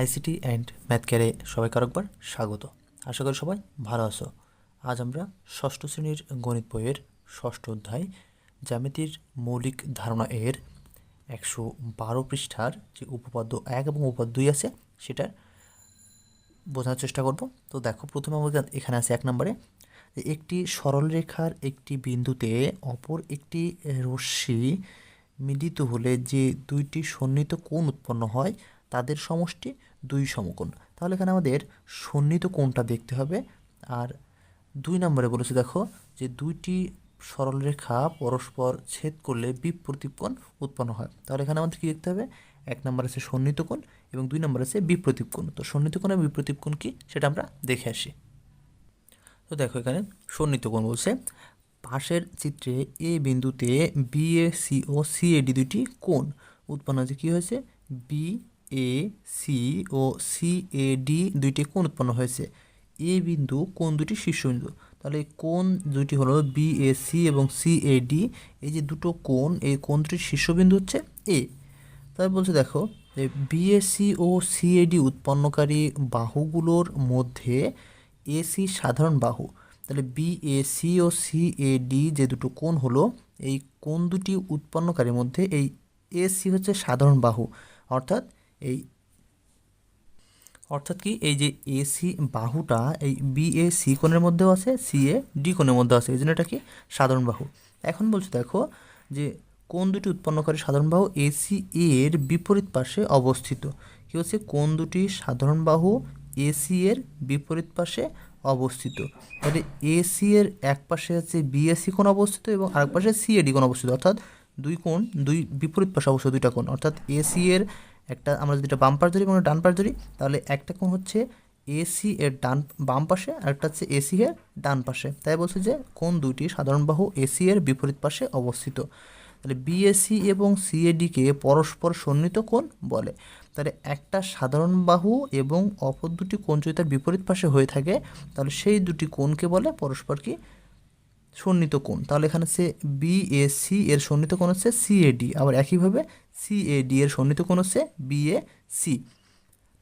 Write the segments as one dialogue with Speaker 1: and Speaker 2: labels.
Speaker 1: ICT and math ক্যারে সবাইকে আরেকবার স্বাগত। আশা করি সবাই ভালো আছো। আজ আমরা ষষ্ঠ শ্রেণির গণিত বইয়ের ষষ্ঠ অধ্যায়, জ্যামিতির মৌলিক ধারণা এর একশো বারো পৃষ্ঠার যে উপপাদ্য এক এবং উপপাদ্য দুই আছে সেটার বোঝার চেষ্টা করব। তো দেখো, প্রথমে আমাদের এখানে আছে এক নম্বরে একটি সরলরেখার একটি বিন্দুতে অপর একটি রশ্মি মিলিত হলে যে দুইটি সন্নিহিত কোণ উৎপন্ন হয় তাদের সমষ্টি দুই সমকোণ। তাহলে এখানে আমাদের সন্নিহিত কোণটা দেখতে হবে। আর দুই নম্বরে বলেছে, দেখো যে দুইটি সরলরেখা পরস্পর ছেদ করলে বিপ্রতীপ কোণ উৎপন্ন হয়। তাহলে এখানে আমাদের কী দেখতে হবে? এক নম্বর আছে সন্নিহিত কোণ এবং দুই নম্বর আছে বিপ্রতীপ কোণ। তো সন্নিহিত কোণ এবং বিপ্রতীপ কোণ কী? সেটা আমরা দেখে আসি। তো দেখো এখানে সন্নিহিত কোণ বলছে, পাশের চিত্রে এ বিন্দুতে বি, এ, সি ও সি, এ, ডি দুটি কোণ। উৎপন্ন হয়েছে কী হয়েছে? বি এ সি ও সি এ ডি দুইটি কোণ উৎপন্ন হয়েছে। এ বিন্দু কোন দুটি শীর্ষবিন্দু তাহলে কোন দুটি হলো বি এ সি এবং সি এ ডি এই যে দুটো কোণ, এই কোণ দুটির শীর্ষবিন্দু হচ্ছে এ তাই বলছে দেখো যে বিএসসি ও সিএডি উৎপন্নকারী বাহুগুলোর মধ্যে এসি সাধারণ বাহু। তাহলে বিএসি ও সিএডি যে দুটো কোণ হলো, এই কোণ দুটি উৎপন্নকারীর মধ্যে এই এসি হচ্ছে সাধারণ বাহু। অর্থাৎ এই অর্থাৎ কি? এই যে এসি বাহুটা, এই বিএসি কোণের মধ্যেও আছে সিএ ডি কোণের মধ্যে আছে এই জন্য এটা কি? সাধারণ বাহু। এখন বলছে দেখো যে কোন দুটি উৎপন্নকারী সাধারণ বাহু? এসি এর বিপরীত পাশে অবস্থিত। কি হচ্ছে? কোন দুটি সাধারণ বাহু এসি এর বিপরীত পাশে অবস্থিত? তাহলে এসি এর এক পাশে হচ্ছে বিএসি কোণ অবস্থিত এবং আরেক পাশে সিএডি কোণ অবস্থিত। অর্থাৎ দুই কোণ, দুই বিপরীত পাশে অবস্থিত দুইটা কোণ। অর্থাৎ এসি এর একটা আমরা যদি এটা বাম পাশ ধরি এবং ডান পাশ ধরি, তাহলে একটা কোণ হচ্ছে এসি এর ডান, বাম পাশে আরেকটা হচ্ছে এসি এর ডান পাশে। তাই বলছে যে কোন দুইটি সাধারণ বাহু এসি এর বিপরীত পাশে অবস্থিত। তাহলে বিএসসি এবং সিএডিকে পরস্পর সন্নিহিত কোণ বলে। তাহলে একটা সাধারণ বাহু এবং অপর দুটি কোণ যদি তার বিপরীত পাশে হয়ে থাকে, তাহলে সেই দুটি কোণকে বলে পরস্পর কি সন্নিহিত কোণ। তাহলে এখানে সে বিএসসি এর সন্নিহিত কোণ হচ্ছে সিএডি আবার একইভাবে সিএডি এর সন্নিহিত কোণ হচ্ছে বিএসি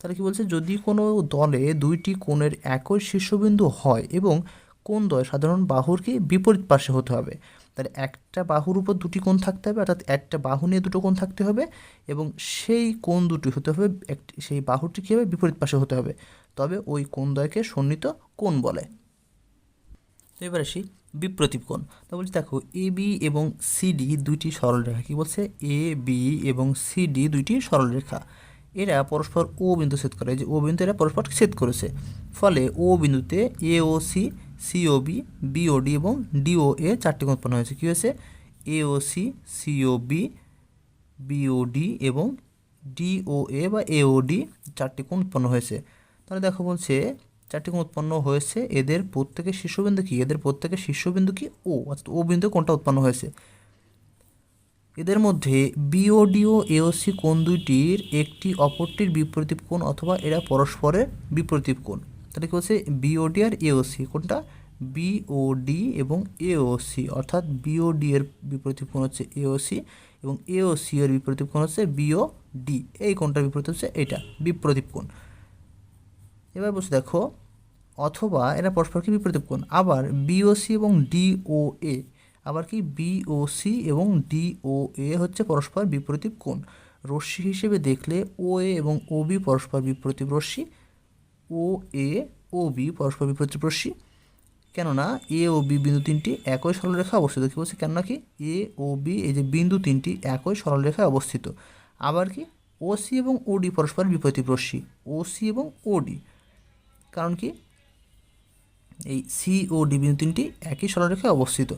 Speaker 1: তাহলে কি বলছে? যদি কোনো দলে দুইটি কোণের একই শীর্ষবিন্দু হয় এবং কোন দয় সাধারণ বাহুর কি বিপরীত পাশে হতে হবে? তাহলে একটা বাহুর উপর দুটি কোণ থাকতে হবে, অর্থাৎ একটা বাহু নিয়ে দুটো কোণ থাকতে হবে এবং সেই কোণ দুটি হতে হবে, একটি, সেই বাহুটি কী হবে বিপরীত পাশে হতে হবে। তবে ওই কোণ দ্বয়কে সন্নিহিত কোণ বলে। তো এবার আসি বিপ্রতীপ কোণ। তা বলছি, দেখো এ বি এবং সিডি দুইটি সরলরেখা কী বলছে? এ বি এবং সিডি দুইটি সরলরেখা এরা পরস্পর ও বিন্দু ছেদ করে। যে ও বিন্দু এরা পরস্পর ছেদ করেছে। ফলে ও বিন্দুতে A O C COB BOD এবং ডিও এ চারটি কোণ উৎপন্ন হয়েছে। কী হয়েছে? এওসি সিওবি বিওডি এবং ডিও এ বা এওডি চারটি কোণ উৎপন্ন হয়েছে। তাহলে দেখো বলছে চারটি কোণ উৎপন্ন হয়েছে। এদের প্রত্যেকের শীর্ষবিন্দু কি? এদের প্রত্যেকের শীর্ষবিন্দু কি? ও অর্থাৎ ও বিন্দু কোনটা উৎপন্ন হয়েছে। এদের মধ্যে বিওডি ও এওসি কোণ দুইটির একটি অপরটির বিপরীত কোণ অথবা এরা পরস্পরের বিপরীত কোণ। তাহলে কী হচ্ছে? বিওডি আর এওসি কোনটা বিওডি এবং এওসি, অর্থাৎ বিওডি এর বিপরীত কোণ হচ্ছে এওসি এবং এওসি এর বিপরীত কোণ হচ্ছে বিওডি। এই কোণটার বিপরীত হচ্ছে এটা বিপ্রতীপ কোণ। এবার বসে দেখো। অথবা এরা পরস্পরকে বিপরীত কোণ আবার বিওসি এবং ডিও এ আবার কি? বিওসি এবং ডিও এ হচ্ছে পরস্পর বিপরীত কোণ। রশ্মি হিসেবে দেখলে ও এ এবং ও বি পরস্পর বিপরীত রশ্মি। ও এ বি পরস্পর বিপরীত রশ্মি। কেননা এ ও বি বিন্দু তিনটি একই সরলরেখা অবস্থিত। কী বলছে? কেননা কি? এ ও বি এই যে বিন্দু তিনটি একই সরলরেখায় অবস্থিত। আবার কি? ও সি এবং ও ডি পরস্পর বিপরীত রশ্মি। ও সি এবং ও ডি কারণ কি? এই সি ও ডি বিন্দু তিনটি একই সরলরেখায় অবস্থিত।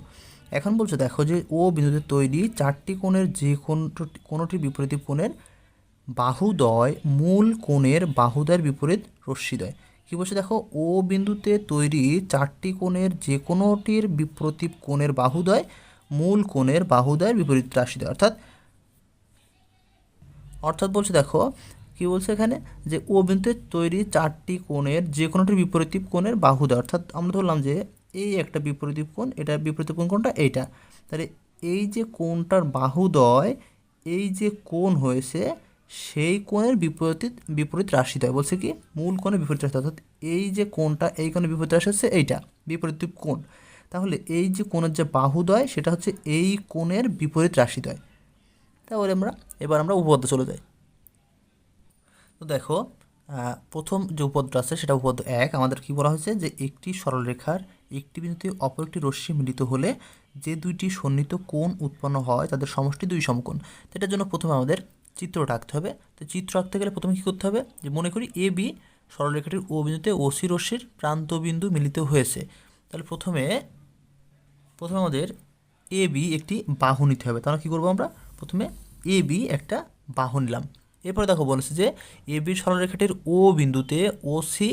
Speaker 1: এখন বলছে, দেখো যে ও বিন্দুতে তৈরি চারটি কোণের যে কোনটি কোনোটি বিপরীত কোণের বাহুদয় মূল কোণের বাহুদয়ের বিপরীত রশ্মিদয় কী বলছে, দেখো ও বিন্দুতে তৈরি চারটি কোণের যে কোনোটির বিপ্রতীপ কোণের বাহুদয় মূল কোণের বাহুদয়ের বিপরীত রাশিদয় অর্থাৎ অর্থাৎ বলছে, দেখো কী বলছে এখানে? যে ও বিন্দুতে তৈরি চারটি কোণের যে কোনোটির বিপরীত কোণের বাহুদয় অর্থাৎ আমরা ধরলাম যে এই একটা বিপরীত কোণ এটা বিপরীত কোণ কোনটা এইটা। তাহলে এই যে কোণটার বাহুদয়, এই যে কোণ হয়েছে, সেই কোণের বিপরীত বিপরীত রাশি হয় বলছে কি? মূল কোণের বিপরীত রাশি অর্থাৎ এই যে কোণটা, এই কোণের বিপরীত রাশি হচ্ছে এইটা বিপরীত কোণ। তাহলে এই যে কোণের যে বাহুদয়, সেটা হচ্ছে এই কোণের বিপরীত রাশিদ্বয় তাহলে আমরা, এবার আমরা উপপাদ্য চলে যাই। তো দেখো প্রথম যে উপদ্র আছে সেটা উপদ্র এক। আমাদের কি বলা হয়েছে যে একটি সরলরেখার একটি বিন্দুতে অপর একটি রশ্মি মিলিত হলে যে দুইটি সন্নিহিত কোণ উৎপন্ন হয় তাদের সমষ্টি দুই সমকোণ। তো এটার জন্য প্রথমে আমাদের চিত্রটা আঁকতে হবে। তো চিত্র আঁকতে গেলে প্রথমে কী করতে হবে? যে মনে করি এ, বি সরলরেখাটির ও বিন্দুতে ওসি রশ্মির প্রান্ত বিন্দু মিলিত হয়েছে। তাহলে প্রথমে প্রথমে আমাদের এ, বি একটি বাহু নিতে হবে। তাহলে কী করব আমরা? প্রথমে এ, বি একটা বাহু নিলাম। এরপরে দেখো বলেছে যে, এ বি সরলরেখাটির ও বিন্দুতে ও সি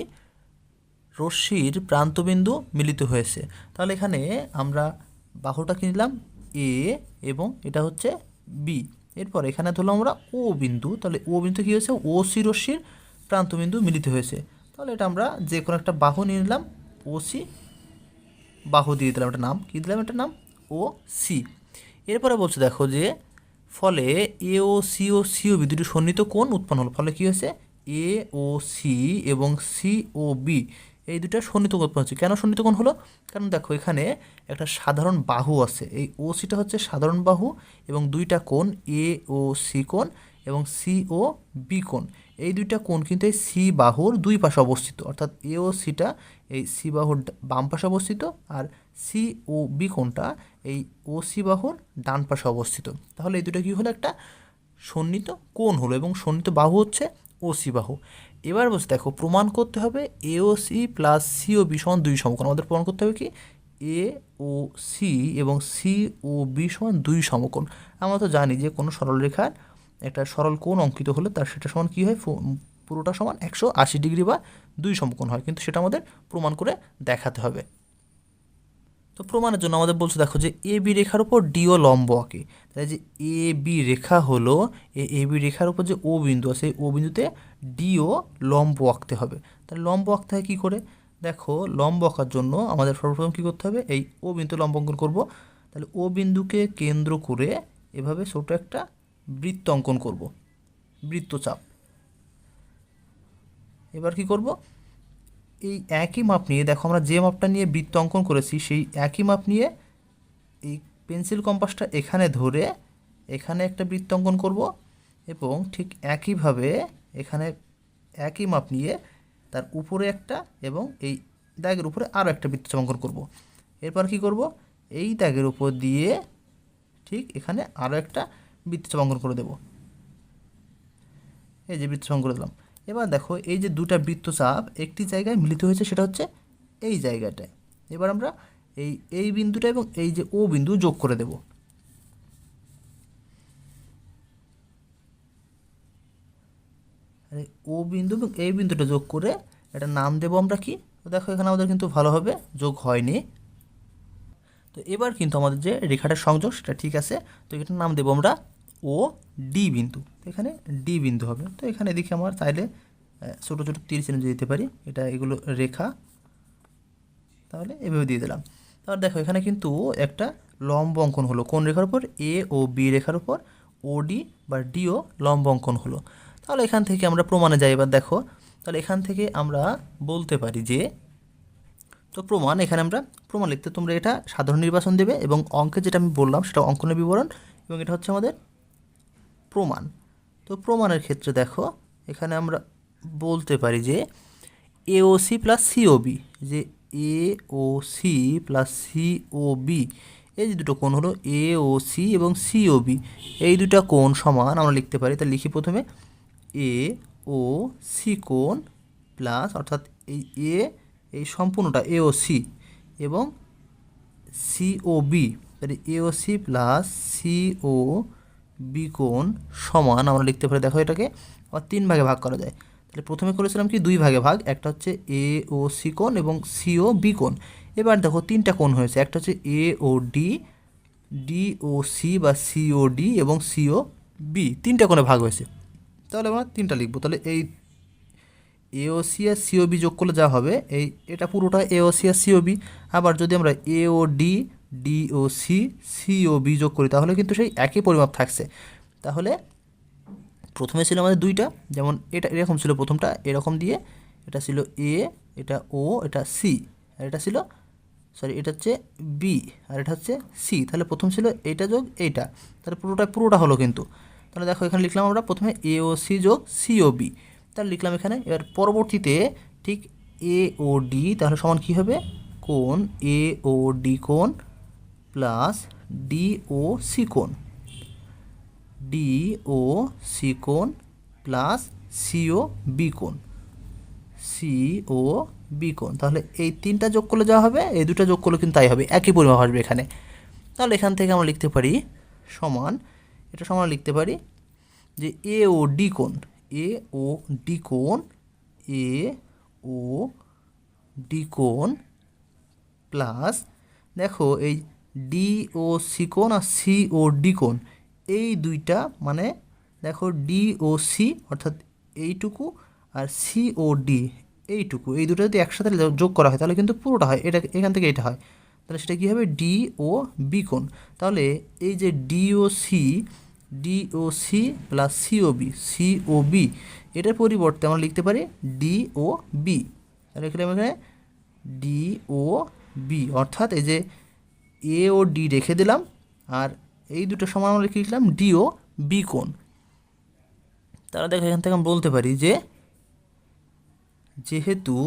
Speaker 1: রশ্মির প্রান্তবিন্দু মিলিত হয়েছে। তাহলে এখানে আমরা বাহুটা কিনলাম এ এবং এটা হচ্ছে বি এরপর এখানে ধরলাম আমরা ও বিন্দু। তাহলে ও বিন্দু কী হয়েছে? ও সি রশ্মির প্রান্তবিন্দু মিলিত হয়েছে। তাহলে এটা আমরা যে কোনো একটা বাহু নিয়ে নিলাম। ও সি বাহু দিয়ে দিলাম একটা নাম। কী দিলাম একটা নাম? ও সি এরপরে বলছে দেখো যে ফলে এ ও সি ও সি ও বি দুটি সন্নিহিত কোণ উৎপন্ন হলো। ফলে কী হয়েছে? এ ও সি এবং সি ও বি এই দুটা সন্নিহিত কোণ উৎপন্ন হচ্ছে। কেন সন্নিহিত কোণ হলো? কারণ দেখো এখানে একটা সাধারণ বাহু আছে। এই ও সিটা হচ্ছে সাধারণ বাহু এবং দুইটা কোণ এ ও সি কোণ এবং সি ও বি কোণ। এই দুইটা কোণ কিন্তু এই সি বাহুর দুই পাশে অবস্থিত। অর্থাৎ এ ও সিটা এই সি বাহুর বাম পাশে অবস্থিত আর সি ও বি কোণটা এই ও সি বাহুর ডান পাশে অবস্থিত। তাহলে এই দুটো কী হলো একটা? সন্নিত কোণ হলো এবং সন্নিত বাহু হচ্ছে ও সি বাহু। এবার বলছে, দেখো, প্রমাণ করতে হবে A O C plus C O B সমান দুই সমকোণ। আমাদের প্রমাণ করতে হবে কি? এ ও সি এবং সি ও বি সমান দুই সমকোণ। আমরা তো জানি যে কোনো সরলরেখার একটা সরল কোণ অঙ্কিত হলে তার সেটা সমান কী হয়? পুরোটা সমান একশো আশি ডিগ্রি বা দুই সমকোণ হয়। কিন্তু সেটা আমাদের প্রমাণ করে দেখাতে হবে। তো প্রমাণের জন্য আমাদের বলছে, দেখো যে এ বি রেখার উপর ডিও লম্ব আঁকে। তাহলে যে এ বি রেখা হলো এই এ বি রেখার উপর যে ও বিন্দু আছে ও বিন্দুতে ডিও লম্ব আঁকতে হবে। তাহলে লম্ব আঁকতে হয় কী করে? দেখো, লম্ব আঁকার জন্য আমাদের সর্বপ্রথম কী করতে হবে? এই ও বিন্দু লম্ব অঙ্কন করব। তাহলে ও বিন্দুকে কেন্দ্র করে এভাবে ছোটো একটা বৃত্ত অঙ্কন করব। বৃত্তচাপ। এবার কি করব? এই একই মাপ নিয়ে, দেখো আমরা যে মাপটা নিয়ে বৃত্ত অঙ্কন করেছি, সেই একই মাপ নিয়ে এই পেন্সিল কম্পাসটা এখানে ধরে এখানে একটা বৃত্ত অঙ্কন করব এবং ঠিক একইভাবে এখানে একই মাপ নিয়ে তার উপরে একটা এবং এই দাগের উপরে আরও একটা বৃত্ত অঙ্কন করব। এরপর কি করব? এই দাগের উপর দিয়ে ঠিক এখানে আরও একটা বৃত্তচাপ অঙ্কন করে দেব। এই যে বৃত্তচাপ অঙ্কন করে দিলাম। এবার দেখো এই যে দুটা বৃত্তচাপ, একটি জায়গায় মিলিত হয়েছে, সেটা হচ্ছে এই জায়গাটায়। এবার আমরা এই এই বিন্দুটা এবং এই যে ও বিন্দু যোগ করে দেব। আর ও বিন্দু এবং এই বিন্দুটা যোগ করে এটা নাম দেবো আমরা কি? তো দেখো এখানে আমাদের কিন্তু ভালোভাবে যোগ হয়নি। তো এবার কিন্তু আমাদের যে রেখাটার সংযোগ, সেটা ঠিক আছে। তো এটার নাম দেবো আমরা ও ডি বিন্দু। এখানে ডি বিন্দু হবে। তো এখানে এদিকে আমার তাহলে ছোটো ছোটো তীর চিহ্ন দিতে পারি, এটা এগুলো রেখা। তাহলে এভাবে দিয়ে দিলাম। তাহলে দেখো, এখানে কিন্তু একটা লম্ব অঙ্কন হলো। কোন রেখার উপর? এ ও বি রেখার উপর। ও ডি বা ডিও লম্ব অঙ্কন হলো। তাহলে এখান থেকে আমরা প্রমাণে যাই। এবার দেখো, তাহলে এখান থেকে আমরা বলতে পারি যে, তো প্রমাণ, এখানে আমরা প্রমাণ লিখতে, তোমরা এটা সাধারণ নির্বাচন দেবে এবং অঙ্কে যেটা আমি বললাম, সেটা অঙ্কনের বিবরণ এবং এটা হচ্ছে আমাদের প্রমাণ। তো প্রমাণের ক্ষেত্রে দেখো, এখানে আমরা বলতে পারি যে এওসি প্লাস সিওবি যে A O C plus CO B এই যে দুটো কোণ হলো এ ও সি এবং সিওবি এই দুটো কোণ সমান আমরা লিখতে পারি। তা লিখি প্রথমে এ ও সি কোণ প্লাস অর্থাৎ এই এ এই সম্পূর্ণটা এ ও সি এবং সিও বি তাহলে AO C plus CO B কোণ সমান আমরা লিখতে পারি, দেখো এটাকে আবার তিন ভাগে ভাগ করা যায়। তাহলে প্রথমে করেছিলাম কি? দুই ভাগে ভাগ, একটা হচ্ছে এ ও সি কোণ এবং সিও বি কোণ। এবার দেখো তিনটা কোণ হয়েছে, একটা হচ্ছে A O D D O C বা সিও ডি এবং সিও বি তিনটা কোণে ভাগ হয়েছে। তাহলে আমরা তিনটা লিখব, তাহলে এই এওসি আর সিওবি যোগ করলে যা হবে, এই এটা পুরোটা এওসি আর সিওবি আবার যদি আমরা A O D D O C CO B যোগ করি, তাহলে কিন্তু সেই একই পরিমাপ থাকছে। তাহলে প্রথমে ছিল আমাদের দুইটা, যেমন এটা এরকম ছিল প্রথমটা, এরকম দিয়ে এটা ছিল এ এটা ও এটা সি আর এটা ছিল সরি এটা হচ্ছে বি আর এটা হচ্ছে সি তাহলে প্রথম ছিল এইটা যোগ এইটা, তাহলে পুরোটা পুরোটা হলো কিন্তু। তাহলে দেখো এখানে লিখলাম আমরা প্রথমে এ ও সি যোগ সি বি তাহলে লিখলাম এখানে, এবার পরবর্তীতে ঠিক এ ও ডি তাহলে সমান কী হবে? কোণ এ ও ডি কোণ প্লাস ডি ও সি কোণ ডি ও সি কোণ প্লাস সিও বি কোণ সি ও বি কোণ তাহলে এই তিনটা যোগ করলে যা হবে? এই দুটো যোগ করলে কিন্তু তাই হবে। একই পরিমাপ আসবে এখানে। তাহলে এখান থেকে আমরা লিখতে পারি সমান, এটা সমান লিখতে পারি যে এ ও ডি কোণ এ ও ডি কোণ এ ও ডি কোণ প্লাস, দেখো এই ডি ও সি কোণ আর সি ও ডি কোণ। এই দুইটা মানে দেখো ডি ও সি অর্থাৎ এইটুকু আর সি ও ডি এইটুকু। এই দুটো যদি একসাথে যোগ করা হয়, তাহলে কিন্তু পুরোটা হয়। এটা এখান থেকে এটা হয়। তাহলে সেটা কী হবে? ডি ও বি কোণ। তাহলে এই যে D O C D O C plus C O B C O B এটার পরিবর্তে আমরা লিখতে পারি ডি ও বি তাহলে এখানে এখানে ডি ও বি অর্থাৎ এই যে এ ও ডি রেখে দিলাম, আর এই দুটো সমান আমরা লিখে লিখলাম ডি ও বি কোণ। তাহলে দেখো এখান থেকে আমি বলতে পারি যে, যেহেতু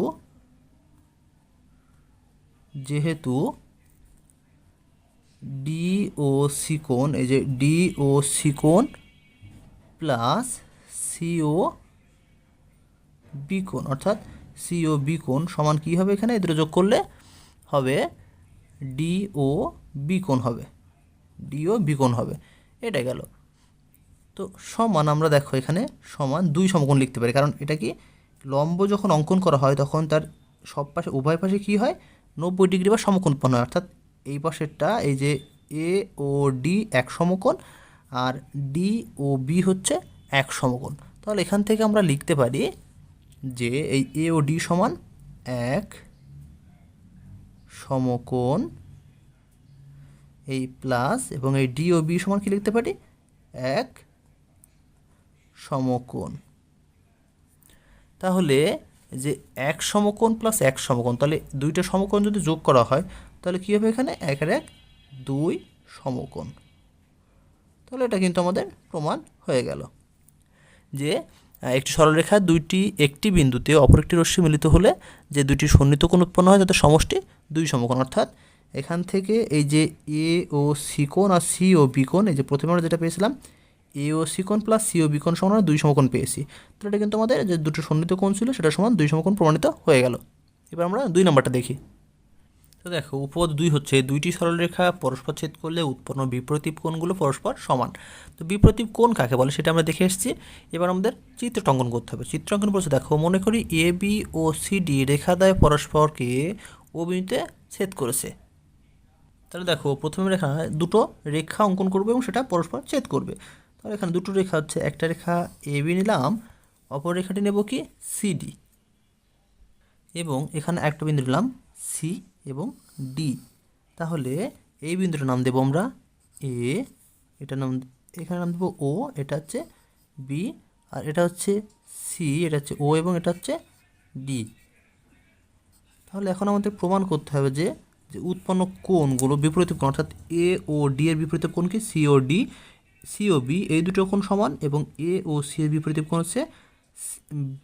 Speaker 1: যেহেতু ডি ও সি কোণ, এই যে ডি ও সি কোণ প্লাস সিও বি কোণ, অর্থাৎ সিও বি কোণ সমান কী হবে এখানে? এদের যোগ করলে হবে ডি ও বি হবে। ডি ও বি হবে। এটা গেল। তো সমান আমরা দেখো এখানে সমান দুই সমকোণ লিখতে পারি। কারণ এটা কি লম্ব যখন অঙ্কন করা হয় তখন তার সব পাশে, উভয় পাশে কী হয়? নব্বই ডিগ্রি বা সমকোণ উৎপন্ন হয় অর্থাৎ এই পাশেরটা এই যে এ ও ডি এক সমকোণ আর ডি ও বি হচ্ছে এক সমকোণ। তাহলে এখান থেকে আমরা লিখতে পারি যে এই এ ও ডি সমান এক সমকোণ এই প্লাস এবং এই ডি ও বি সমান কি লিখতে পারি? এক সমকোণ। তাহলে যে এক সমকোণ প্লাস এক সমকোণ, তাহলে দুইটা সমকোণ যদি যোগ করা হয়, তাহলে কী হবে এখানে? একের এক, দুই সমকোণ। তাহলে এটা কিন্তু আমাদের প্রমাণ হয়ে গেল। যে একটি সরলরেখা দুইটি একটি বিন্দুতে অপর একটি রশ্মি মিলিত হলে যে দুটি সন্নিহিত কোণ উৎপন্ন হয় তাদের সমষ্টি দুই সমকোণ, অর্থাৎ এখান থেকে এই যে এ ও সি কোণ আর সি ও বি কোণ, এই যে প্রথমে আমরা যেটা পেয়েছিলাম এ ও সি কোণ প্লাস সি ও বি কোণ সমান দুই সমকোণ পেয়েছি। তাহলে এটা কিন্তু আমাদের যে দুটো সন্নিহিত কোণ ছিল, সেটা সমান দুই সমকোণ প্রমাণিত হয়ে গেল। এবার আমরা দুই নম্বরটা দেখি। তো দেখো উপপদ দুই হচ্ছে, দুইটি সরলরেখা পরস্পর ছেদ করলে উৎপন্ন বিপ্রতীপ কোণগুলো পরস্পর সমান। তো বিপ্রতীপ কোণ কাকে বলে সেটা আমরা দেখে এসেছি। এবার আমাদের চিত্রটঙ্কন করতে হবে। চিত্রাঙ্কন বলছে, দেখো, মনে করি এ বি ও সি ডি রেখা দ্বয় পরস্পরকে ও বিন্দুতে ছেদ করেছে। তাহলে দেখো, প্রথমে রেখা দুটো রেখা অঙ্কন করবে এবং সেটা পরস্পর ছেদ করবে। তাহলে এখানে দুটো রেখা হচ্ছে, একটা রেখা এ বি নিলাম, অপর রেখাটি নেব কি? সিডি এবং এখানে একটা বিন্দু নিলাম সি এবং ডি তাহলে এই বিন্দুটার নাম দেবো আমরা এ এটা নাম, এখানে নাম দেবো ও এটা হচ্ছে বি আর এটা হচ্ছে সি এটা হচ্ছে ও এবং এটা হচ্ছে ডি তাহলে এখন আমাদের প্রমাণ করতে হবে যে যে উৎপন্ন কোণগুলো বিপরীত কোণ, অর্থাৎ এ ও ডি এর বিপরীত কোণ কি? C O D C O B এই দুটো কোণ সমান এবং এ ও সি এর বিপরীত কোণ হচ্ছে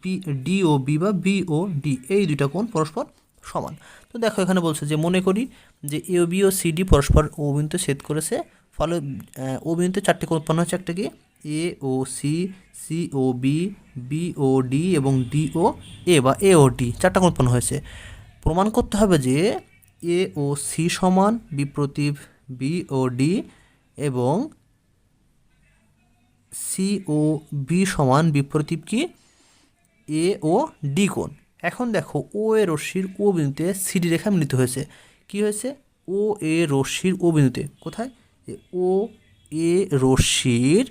Speaker 1: বি ডি ও বি বা বি ও ডি এই দুইটা কোণ পরস্পর সমান। তো দেখো এখানে বলছে যে, মনে করি যে এ ও বি ও সি ডি পরস্পর ও বিন্দুতে ছেদ করেছে, ফলে ও বিন্দুতে চারটি কোণ উৎপন্ন হচ্ছে, একটা কি? A O C C O B B O D এবং ডি ও এ বা এ ও ডি চারটা কোণ উৎপন্ন হয়েছে। প্রমাণ করতে হবে যে এ ও সি সমান বিপ্রতীপ বি ও ডি এবং সি ও বি সমান বিপ্রতীপ কি? এ ও ডি কোণ। এখন দেখো, ও এ রশ্মির ও বিন্দুতে সিডি রেখা মিলিত হয়েছে। কি হয়েছে? ও এ রশ্মির ও বিন্দুতে। কোথায়? ও এ রশ্মির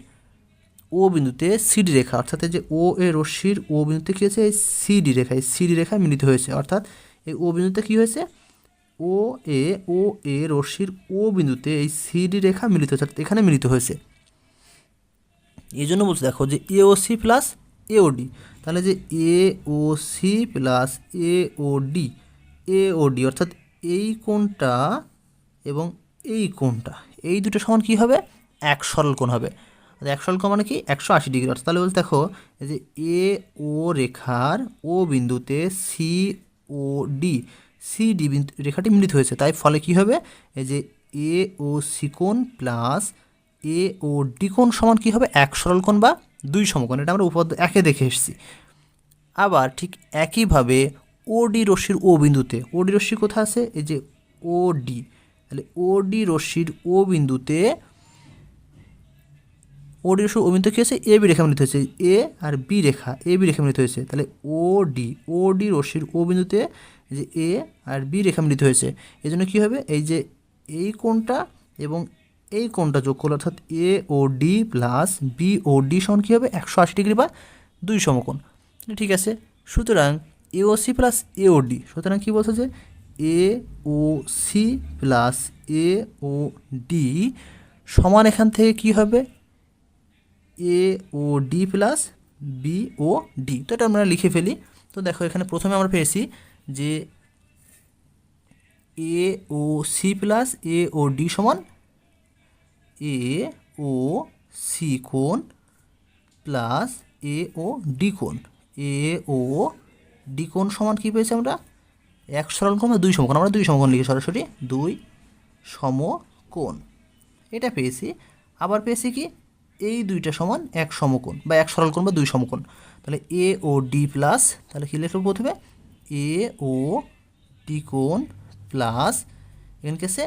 Speaker 1: ও বিন্দুতে সিডি রেখা। অর্থাৎ যে ও এ রশ্মির ও বিন্দুতে কী হয়েছে? এই সিডি রেখা, এই সিডি রেখা মিলিত হয়েছে। অর্থাৎ এই ও বিন্দুতে কী হয়েছে? ও, এ ও, এ রশ্মির ও বিন্দুতে এই সিডি রেখা মিলিত হয়েছে, অর্থাৎ এখানে মিলিত হয়েছে। এই জন্য বলছি, দেখো যে A O C plus A O D, তাহলে যে A O C plus A O D, A O D, অর্থাৎ এই কোণটা এবং এই কোণটা, এই দুটো সমান কী হবে? এক সরল কোণ হবে। এক সরল কোণ মানে কি? একশো আশি ডিগ্রি। অর্থাৎ তাহলে বলতে দেখো যে এ ও রেখার ও বিন্দুতে C O D, C D রেখাটি মিলিত হয়েছে। তাই ফলে কি হবে? এই যে এ ও সি কোণ প্লাস এ ও ডি কোণ সমান কী হবে? এক সরল কোণ বা দুই সমকোণ। এটা আমরা উপাদ্য একে দেখে এসেছি। আবার ঠিক একইভাবে ওডি রশ্মির ও বিন্দুতে ওডি রশ্মি কোথায় আছে? এই যে ওডি তাহলে ওডি রশ্মির ও বিন্দুতে ওডি ও বিন্দু কী আছে এ বি রেখা মিলিত হয়েছে। এ আর বি রেখা এ বি রেখা মিলিত হয়েছে। তাহলে ওডি ওডি রশ্মির ও বিন্দুতে যে এ আর বি রেখা মিলিত হয়েছে। এই জন্য কী হবে? এই যে এই কোণটা এবং এই কোণটা যোগ করলে অর্থাৎ A O D plus B O D সমান কী হবে? একশো আশি ডিগ্রি বা দুই সমকোণ। ঠিক আছে। সুতরাং A O C plus A O D সুতরাং কী বলছে যে A O C plus A O D সমান এখান থেকে কী হবে? A O D plus B O D তো এটা আমরা লিখে ফেলি। তো দেখো, এখানে প্রথমে আমরা পেয়েছি যে A O C plus A O D সমান এ ও সি কোণ প্লাস এ ও ডি কোণ। এ ও ডি কোণ সমান কী পেয়েছি আমরা? এক সরল কোণ বা দুই সমকোণ। আমরা দুই সমকোণ লিখি সরাসরি। দুই সমকোণ। এটা পেয়েছি। আবার পেয়েছি কি? এই দুইটা সমান এক সমকোণ বা এক সরল কোণ বা দুই সমকোণ। তাহলে এ ও ডি প্লাস তাহলে কী লিখব প্রথমে? এ ও ডি কোণ প্লাস এখানে কেসে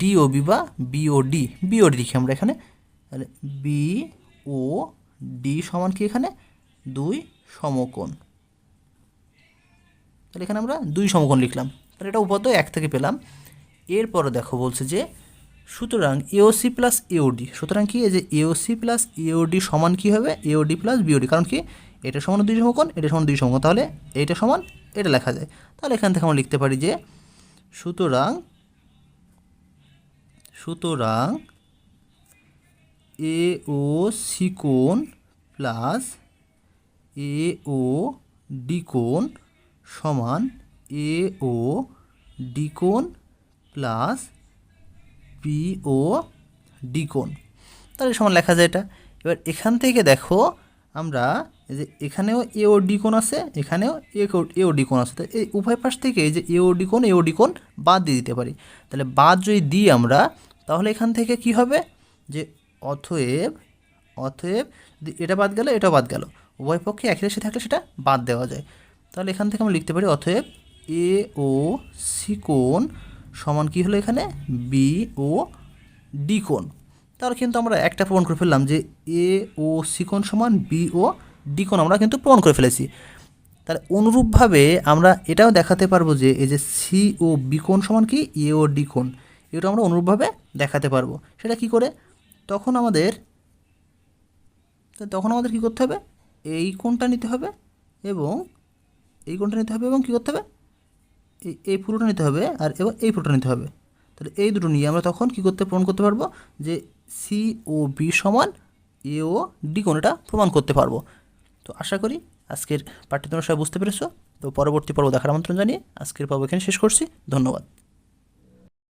Speaker 1: ডি ও বি বা B O D B O D লিখি আমরা এখানে। তাহলে বি ও ডি সমান কি এখানে? দুই সমকোণ। তাহলে এখানে আমরা দুই সমকোণ লিখলাম। তাহলে এটা উপাদ্য এক থেকে পেলাম। এরপরে দেখো বলছে যে সুতরাং এওসি প্লাস এওডি সুতরাং কি? এই যে এওসি প্লাস এওডি সমান কি হবে? এওডি প্লাস বিওডি কারণ কি? এটা সমান দুই সমকোণ, এটা সমান দুই সমকোণ। তাহলে এটা সমান, এটা লেখা যায়। তাহলে এখান থেকে আমরা লিখতে পারি যে সুতরাং সুতরাং এ ও কোণ প্লাস এ ও কোণ সমান এ ও কোণ প্লাস পি ও ডি কোণ। তাহলে সমান লেখা যায় এটা। এবার এখান থেকে দেখো আমরা যে এখানেও এ ও ডি কোণ আছে, এখানেও এ ও ডি কোণ আছে। তো এই উভয় পাশ থেকে যে এ ও ডি কোণ এ ও ডি কোণ বাদ দিয়ে দিতে পারি। তাহলে বাদ যদি দিই আমরা, তাহলে এখান থেকে কি হবে? যে অথয়েব অথয়েব এটা বাদ গেল এটা বাদ গেল। উভয় পক্ষে একই রাশি থাকলে সেটা বাদ দেওয়া যায়। তাহলে এখান থেকে আমরা লিখতে পারি অথয়েব এ ও সি কোণ সমান কী হলো এখানে? বি ও ডি কোণ। তাহলে কিন্তু আমরা একটা প্রমাণ করে ফেললাম যে এ ও সি কোণ সমান বি ও ডি কোণ আমরা কিন্তু প্রমাণ করে ফেলেছি। তাহলে অনুরূপভাবে আমরা এটাও দেখাতে পারব যে এই যে সি ও বি কোণ সমান কি? এ ও ডি কোণ। এটা আমরা অনুরূপভাবে দেখাতে পারব। সেটা কি করে? তখন আমাদের তখন আমাদের কী করতে হবে? এই কোণটা নিতে হবে এবং এই কোণটা নিতে হবে এবং কী করতে হবে? এই পুরোটা নিতে হবে আর এবার এই পুরোটা নিতে হবে। তাহলে এই দুটো নিয়ে আমরা তখন কি করতে, প্রমাণ করতে পারব? যে সি ও বি সমান এ ও ডি কোনটা প্রমাণ করতে পারব। তো আশা করি আজকের পাঠ্য তোমরা সবাই বুঝতে পেরেছ। তো পরবর্তী পর্ব দেখার আমন্ত্রণ জানিয়ে আজকের পর্ব এখানে শেষ করছি। ধন্যবাদ।